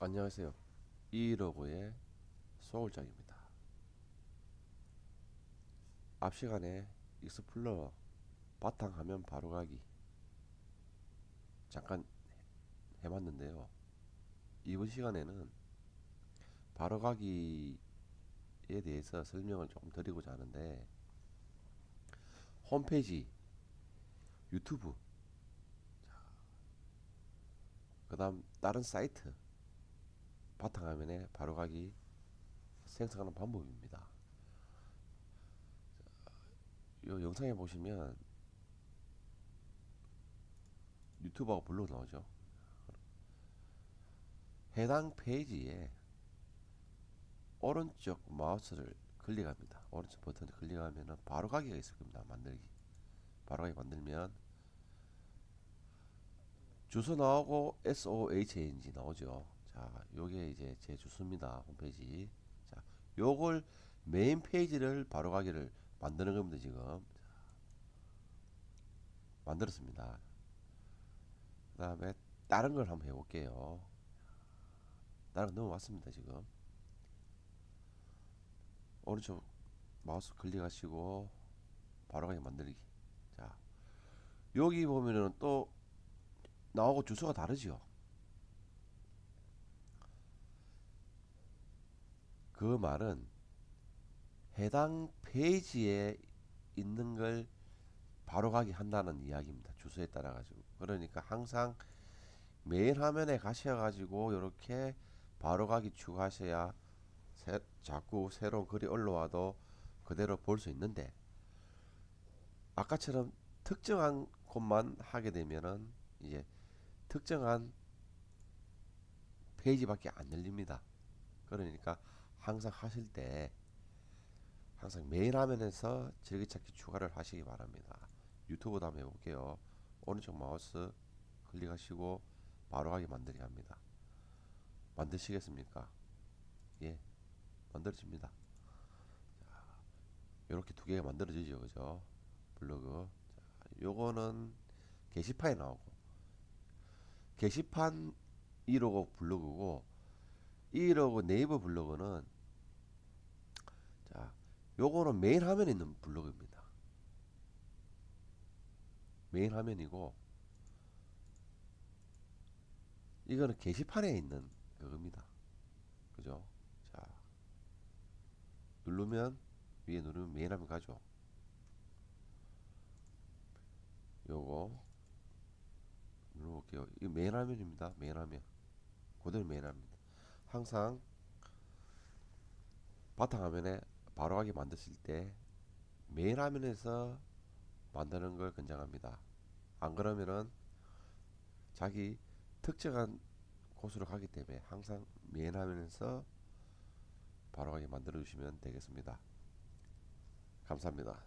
안녕하세요. 이 로고의 소울장입니다. 앞 시간에 익스플로러 바탕화면 바로가기 잠깐 해- 해봤는데요. 이번 시간에는 바로가기에 대해서 설명을 조금 드리고자 하는데 홈페이지, 유튜브, 그 다음 다른 사이트 바탕화면에 바로가기 생성하는 방법입니다. 이 영상에 보시면 유튜브하고 블로그 나오죠. 해당 페이지에 오른쪽 마우스를 클릭합니다. 오른쪽 버튼을 클릭하면 바로가기가 있을 겁니다. 만들기. 바로가기 만들면 주소 나오고 SOHNG 나오죠. 자, 요게 이제 제 주소입니다. 홈페이지. 자, 요걸 메인 페이지를 바로 가기를 만드는 겁니다, 지금. 자, 만들었습니다. 그 다음에 다른 걸 한번 해볼게요. 다른 거 넘어왔습니다, 지금. 오른쪽 마우스 클릭하시고 바로 가기 만들기. 자, 여기 보면은 또 나오고 주소가 다르죠. 그 말은 해당 페이지에 있는 걸 바로 가기 한다는 이야기입니다. 주소에 따라 가지고. 그러니까 항상 메인 화면에 가셔 가지고 이렇게 바로 가기 추가하셔야 새, 자꾸 새로운 글이 올라와도 그대로 볼 수 있는데 아까처럼 특정한 곳만 하게 되면은 이제 특정한 페이지밖에 안 열립니다. 그러니까 항상 하실 때 항상 메인 화면에서 즐기찾기 추가를 하시기 바랍니다. 유튜브도 한번 해볼게요. 오른쪽 마우스 클릭하시고 바로 가기 만들기 합니다. 만드시겠습니까? 예, 만들어집니다. 이렇게 두 개가 만들어지죠, 그죠? 블로그. 자, 요거는 게시판에 나오고 게시판 1호고 블로그고 1호고 네이버 블로그는 자 요거는 메인 화면에 있는 블로그입니다. 메인 화면이고 이거는 게시판에 있는 그겁니다. 그죠? 자 누르면 위에 누르면 메인 화면 가죠. 요거 눌러볼게요. 이 메인 화면입니다. 메인 화면. 그대로 메인 화면. 항상 바탕 화면에 바로 가게 만드실 때 메인 화면에서 만드는 걸 권장합니다. 안 그러면은 자기 특정한 곳으로 가기 때문에 항상 메인 화면에서 바로 가게 만들어 주시면 되겠습니다. 감사합니다.